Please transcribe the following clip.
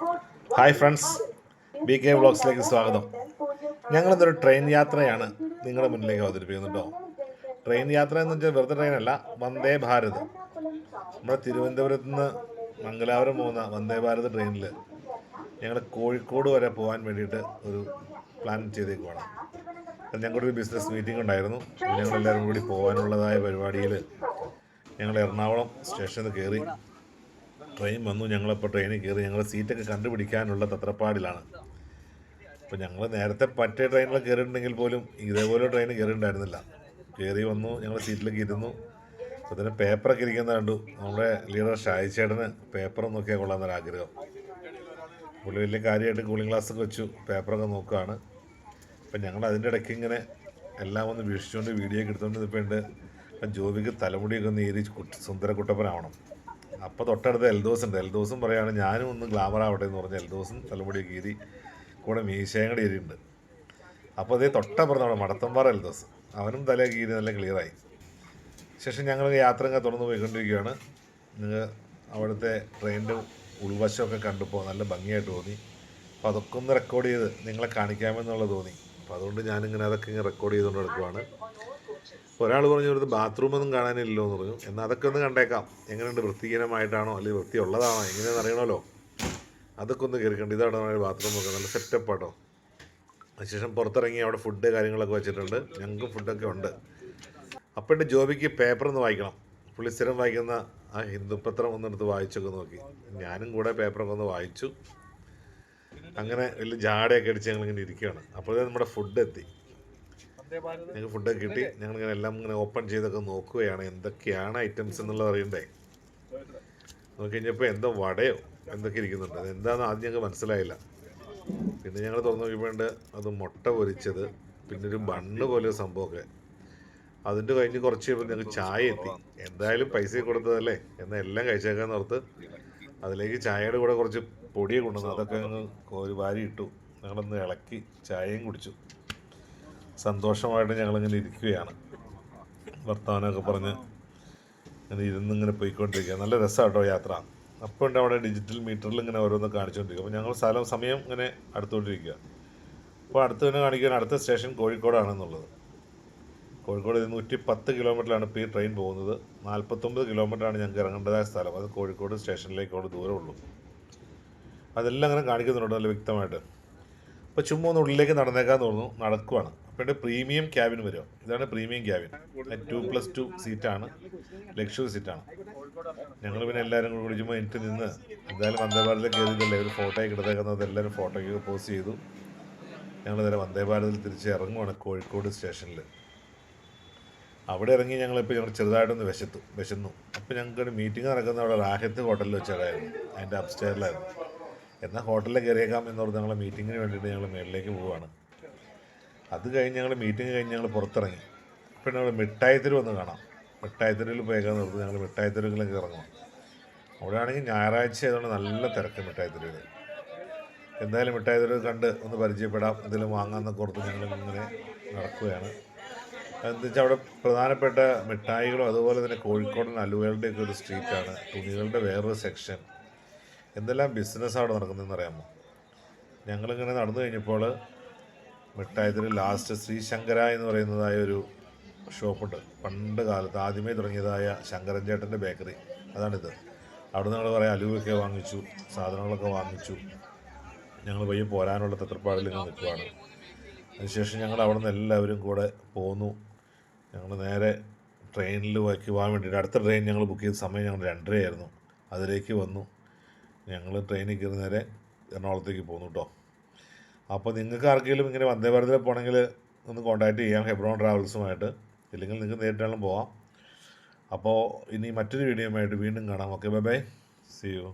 Hi friends B K വ്ളോഗ്സിലേക്ക് സ്വാഗതം. ഞങ്ങളിന്നൊരു ട്രെയിൻ യാത്രയാണ് നിങ്ങളുടെ മുന്നിലേക്ക് അവതരിപ്പിക്കുന്നുണ്ടോ ട്രെയിൻ യാത്ര എന്ന് വെച്ചാൽ വെറുതെ ട്രെയിനല്ല വന്ദേ ഭാരത്. നമ്മുടെ തിരുവനന്തപുരത്ത് നിന്ന് മംഗലാപുരം പോകുന്ന വന്ദേ ഭാരത് ട്രെയിനിൽ ഞങ്ങൾ കോഴിക്കോട് വരെ പോകാൻ വേണ്ടിയിട്ട് ഒരു പ്ലാൻ ചെയ്തേക്കുവാണ്. ഞങ്ങൾക്കൊരു ബിസിനസ് മീറ്റിംഗ് ഉണ്ടായിരുന്നു. ഞങ്ങളെല്ലാവരും കൂടി പോകാനുള്ളതായ പരിപാടിയിൽ ഞങ്ങൾ എറണാകുളം സ്റ്റേഷനിൽ കയറി ട്രെയിൻ വന്നു. ഞങ്ങളപ്പോൾ ട്രെയിനിൽ കയറി ഞങ്ങൾ സീറ്റൊക്കെ കണ്ടുപിടിക്കാനുള്ള തത്രപ്പാടിലാണ്. അപ്പോൾ ഞങ്ങൾ നേരത്തെ പറ്റേ ട്രെയിനിൽ കയറിയിട്ടുണ്ടെങ്കിൽ പോലും ഇതേപോലെ ട്രെയിൻ കയറിയിട്ടുണ്ടായിരുന്നില്ല കയറി വന്നു ഞങ്ങൾ സീറ്റിലേക്ക് ഇരുന്നു. അപ്പോൾ തന്നെ പേപ്പറൊക്കെ ഇരിക്കുന്ന കണ്ടു. നമ്മുടെ ലീഡർ ഷായി ചേട്ടന് പേപ്പർ നോക്കിയാൽ കൊള്ളാമെന്നൊരു ആഗ്രഹം. പുള്ളി വലിയ കാര്യമായിട്ട് കൂളിംഗ് ഗ്ലാസ്സൊക്കെ വെച്ചു പേപ്പറൊക്കെ നോക്കുകയാണ്. അപ്പം ഞങ്ങൾ അതിന്റെ ഇടയ്ക്ക് ഇങ്ങനെ എല്ലാം ഒന്ന് വീക്ഷിച്ചുകൊണ്ട് വീഡിയോ ഒക്കെ എടുത്തുകൊണ്ട് ഇപ്പോൾ ഉണ്ട് ജോബിക്ക് തലമുടിയൊക്കെ ഒന്ന് ഏരി സുന്ദര കുട്ടപ്പനാവണം അപ്പോൾ തൊട്ടടുത്ത് എൽദോസ് ഉണ്ട് എൽദോസും പറയുകയാണ് ഞാനും ഒന്ന് ഗ്ലാമർ ആവട്ടെ എന്ന് പറഞ്ഞ് എൽദോസും തലമുടി കീരി കൂടെ മീശയും കൂടെ ഇരിയുണ്ട് അപ്പോൾ അതേ തൊട്ടപ്പുറത്ത് നമ്മുടെ മടത്തമ്പാറ എൽദോസ്. അവനും തല കീരി നല്ല ക്ലിയറായി ശേഷം ഞങ്ങൾ യാത്ര തുറന്നു പോയിക്കൊണ്ടിരിക്കുകയാണ്. നിങ്ങൾ അവിടുത്തെ ട്രെയിനിന്റെ ഉൾവശമൊക്കെ കണ്ടപ്പോൾ നല്ല ഭംഗിയായിട്ട് തോന്നി. അപ്പോൾ അതൊക്കെ ഒന്ന് റെക്കോർഡ് ചെയ്ത് നിങ്ങളെ കാണിക്കാമെന്നുള്ളത് തോന്നി. അപ്പോൾ അതുകൊണ്ട് ഞാനിങ്ങനെ അതൊക്കെ ഇങ്ങനെ റെക്കോർഡ് ചെയ്തുകൊണ്ട് എടുക്കുവാണ് ഒരാൾ പറഞ്ഞു ഇവിടുത്തെ ബാത്റൂമൊന്നും കാണാനില്ലല്ലോ എന്ന് പറഞ്ഞു. എന്നാൽ അതൊക്കെ ഒന്ന് കണ്ടേക്കാം. എങ്ങനെയുണ്ട്? വൃത്തിഹീനമായിട്ടാണോ? അല്ലെങ്കിൽ വൃത്തിയുള്ളതാണോ? എങ്ങനെയാണെന്ന് അറിയണമല്ലോ. അതൊക്കെ ഒന്ന് കയറിക്കണ്ട് ഇതാണ് നമ്മുടെ ബാത്റൂം ഒക്കെ. നല്ല സെറ്റപ്പ് ആട്ടോ. അതിനുശേഷം പുറത്തിറങ്ങി അവിടെ ഫുഡ് കാര്യങ്ങളൊക്കെ വെച്ചിട്ടുണ്ട്. ഞങ്ങൾക്കും ഫുഡൊക്കെ ഉണ്ട്. അപ്പം എന്റെ ജോബിക്ക് പേപ്പർ ഒന്ന് വായിക്കണം. പുള്ളി സ്ഥിരം വായിക്കുന്ന ആ ഹിന്ദുപത്രം ഒന്നെടുത്ത് വായിച്ചൊക്കെ നോക്കി. ഞാനും കൂടെ പേപ്പറൊക്കെ ഒന്ന് വായിച്ചു. അങ്ങനെ വലിയ ജാടയൊക്കെ അടിച്ച് ഞങ്ങളിങ്ങനെ ഇരിക്കുകയാണ്. അപ്പോഴേ നമ്മുടെ ഫുഡ് എത്തി. ഞങ്ങൾക്ക് ഫുഡൊക്കെ കിട്ടി. ഞങ്ങൾ ഇങ്ങനെ എല്ലാം ഇങ്ങനെ ഓപ്പൺ ചെയ്തൊക്കെ നോക്കുകയാണ്. എന്തൊക്കെയാണ് ഐറ്റംസ് എന്നുള്ളത് അറിയണ്ടേ? നോക്കി കഴിഞ്ഞപ്പോൾ എന്തോ വടയോ എന്തൊക്കെ ഇരിക്കുന്നുണ്ട്. അത് എന്താണെന്ന് ആദ്യം ഞങ്ങൾക്ക് മനസ്സിലായില്ല. പിന്നെ ഞങ്ങൾ തുറന്നു നോക്കിയപ്പോണ്ട് അത് മുട്ട പൊരിച്ചത്. പിന്നെ ഒരു ബണ്ണ് പോലെ ഒരു സംഭവമൊക്കെ. അതിന്റെ കഴിഞ്ഞ് കുറച്ച് കഴിയുമ്പോൾ ഞങ്ങൾക്ക് ചായ എത്തി. എന്തായാലും പൈസ കൊടുത്തതല്ലേ? എന്നാൽ എല്ലാം കഴിച്ചേക്കാന്ന് ഓർത്ത് അതിലേക്ക് ചായയുടെ കൂടെ കുറച്ച് പൊടിയെ കൊണ്ടുവന്നു അതൊക്കെ അങ്ങ് ഒരു വാരി ഇട്ടു. ഞങ്ങളൊന്ന് ഇളക്കി ചായയും കുടിച്ചു. സന്തോഷമായിട്ട് ഞങ്ങളിങ്ങനെ ഇരിക്കുകയാണ്. വർത്തമാനമൊക്കെ പറഞ്ഞ് ഇങ്ങനെ ഇരുന്ന് ഇങ്ങനെ പോയിക്കൊണ്ടിരിക്കുക നല്ല രസമാട്ടോ യാത്ര. അപ്പോൾ ഉണ്ട് അവിടെ ഡിജിറ്റൽ മീറ്ററിൽ ഇങ്ങനെ ഓരോന്ന് കാണിച്ചുകൊണ്ടിരിക്കുക അപ്പോൾ ഞങ്ങൾ സ്ഥലം സമയം ഇങ്ങനെ അടുത്തുകൊണ്ടിരിക്കുക. അപ്പോൾ അടുത്ത് തന്നെ കാണിക്കാൻ അടുത്ത സ്റ്റേഷൻ കോഴിക്കോടാണെന്നുള്ളത്. കോഴിക്കോട് നൂറ്റി പത്ത് കിലോമീറ്ററിലാണ് ഇപ്പോൾ ഈ ട്രെയിൻ പോകുന്നത്. നാൽപ്പത്തൊമ്പത് കിലോമീറ്ററാണ് ഞങ്ങൾക്ക് ഇറങ്ങേണ്ടതായ സ്ഥലം. അത് കോഴിക്കോട് സ്റ്റേഷനിലേക്കുള്ള ദൂരമുള്ളൂ. അതെല്ലാം അങ്ങനെ കാണിക്കുന്നുണ്ട് നല്ല വ്യക്തമായിട്ട്. അപ്പോൾ ചുമ്മാ ഒന്ന് ഉള്ളിലേക്ക് നടന്നേക്കാന്ന് തോന്നുന്നു. നടക്കുവാണ്. അപ്പോൾ പ്രീമിയം ക്യാബിൻ വരും ഇതാണ് premium cabin. Two plus two സീറ്റാണ് ലക്ഷറി സീറ്റാണ് ഞങ്ങൾ പിന്നെ എല്ലാവരും കൂടി ചുമ്മാ എനിക്ക് നിന്ന് എന്തായാലും വന്ദേ ഭാരതിൽ കയറിയതല്ലേ ഒരു ഫോട്ടോയൊക്കെ എടുത്തേക്കുന്നത്. എല്ലാവരും ഫോട്ടോയ്ക്ക് പോസ്റ്റ് ചെയ്തു. ഞങ്ങൾ നേരെ വന്ദേ ഭാരതിൽ തിരിച്ച് ഇറങ്ങുവാണ് കോഴിക്കോട് സ്റ്റേഷനിൽ അവിടെ ഇറങ്ങി ഞങ്ങളിപ്പോൾ ഞങ്ങൾ ചെറുതായിട്ടൊന്ന് വിശത്തു വിശന്നു. അപ്പോൾ ഞങ്ങൾക്ക് മീറ്റിംഗ് നടക്കുന്ന അവിടെ റാഹത്ത് ഹോട്ടലിൽ വെച്ചതായിരുന്നു അതിന്റെ അപ്സ്റ്റെയറിലായിരുന്നു എന്നാൽ ഹോട്ടലിൽ കയറിയേക്കാം എന്ന് പറഞ്ഞ് ഞങ്ങൾ മീറ്റിങ്ങിന് വേണ്ടിയിട്ട് ഞങ്ങൾ മേളിലേക്ക് പോവുകയാണ്. അത് കഴിഞ്ഞ് ഞങ്ങൾ മീറ്റിംഗ് കഴിഞ്ഞ് ഞങ്ങൾ പുറത്തിറങ്ങി. പിന്നെ ഞങ്ങൾ മിഠായിത്തെരുവ് ഒന്ന് കാണാം. മിഠായിത്തെരുവിൽ പോയേക്കാന്ന് ഓർത്ത് ഞങ്ങൾ മിഠായിത്തെരുവിലേക്ക് ഇറങ്ങും അവിടെ ആണെങ്കിൽ ഞായറാഴ്ച ആയതുകൊണ്ട് നല്ല തിരക്ക് മിഠായിത്തെരുവിൽ എന്തായാലും മിഠായിത്തെരുവ് കണ്ട് ഒന്ന് പരിചയപ്പെടാം. എന്തെങ്കിലും വാങ്ങാമെന്നൊക്കെ ഓർത്ത് ഞങ്ങൾ ഇങ്ങനെ നടക്കുകയാണ്. എന്താ വെച്ചാൽ അവിടെ പ്രധാനപ്പെട്ട മിഠായികളും അതുപോലെ തന്നെ കോഴിക്കോടൻ അലുവകളുടെയൊക്കെ ഒരു സ്ട്രീറ്റാണ് തുണികളുടെ വേറൊരു സെക്ഷൻ എന്തെല്ലാം ബിസിനസ് അവിടെ നടക്കുന്നതെന്ന് അറിയാമോ ഞങ്ങളിങ്ങനെ നടന്നു കഴിഞ്ഞപ്പോൾ മിഠായത്തിൽ ലാസ്റ്റ് ശ്രീശങ്കര എന്ന് പറയുന്നതായ ഒരു ഷോപ്പുണ്ട്. പണ്ട് കാലത്ത് ആദ്യമേ തുടങ്ങിയതായ ശങ്കരൻ ചേട്ടന്റെ ബേക്കറി. അതാണിത്. അവിടെ ഞങ്ങൾ കുറേ അലുവൊക്കെ വാങ്ങിച്ചു സാധനങ്ങളൊക്കെ വാങ്ങിച്ചു. ഞങ്ങൾ പയ്യെ പോരാനുള്ള തത്രപ്പാടിൽ ഇങ്ങനെ നിൽക്കുവാണ്. അതിനുശേഷം ഞങ്ങൾ അവിടെ നിന്ന് എല്ലാവരും കൂടെ പോന്നു. ഞങ്ങൾ നേരെ ട്രെയിനിൽ പോകാൻ വേണ്ടിയിട്ട് അടുത്ത ട്രെയിൻ ഞങ്ങൾ ബുക്ക് ചെയ്ത സമയം ഞങ്ങൾ രണ്ടരയായിരുന്നു. അതിലേക്ക് വന്നു. ഞങ്ങൾ ട്രെയിനിൽ കയറി നേരെ എറണാകുളത്തേക്ക് പോന്നു കേട്ടോ അപ്പോൾ നിങ്ങൾക്ക് ആർക്കെങ്കിലും ഇങ്ങനെ വന്ദേ ഭാരതിൽ പോകണമെങ്കിൽ ഒന്ന് കോൺടാക്റ്റ് ചെയ്യാം ഹെബ്രോൺ ട്രാവൽസുമായിട്ട് ഇല്ലെങ്കിൽ നിങ്ങൾക്ക് നേരിട്ടാലും പോവാം. അപ്പോൾ ഇനി മറ്റൊരു വീഡിയോയുമായിട്ട് വീണ്ടും കാണാം. Okay bye bye see you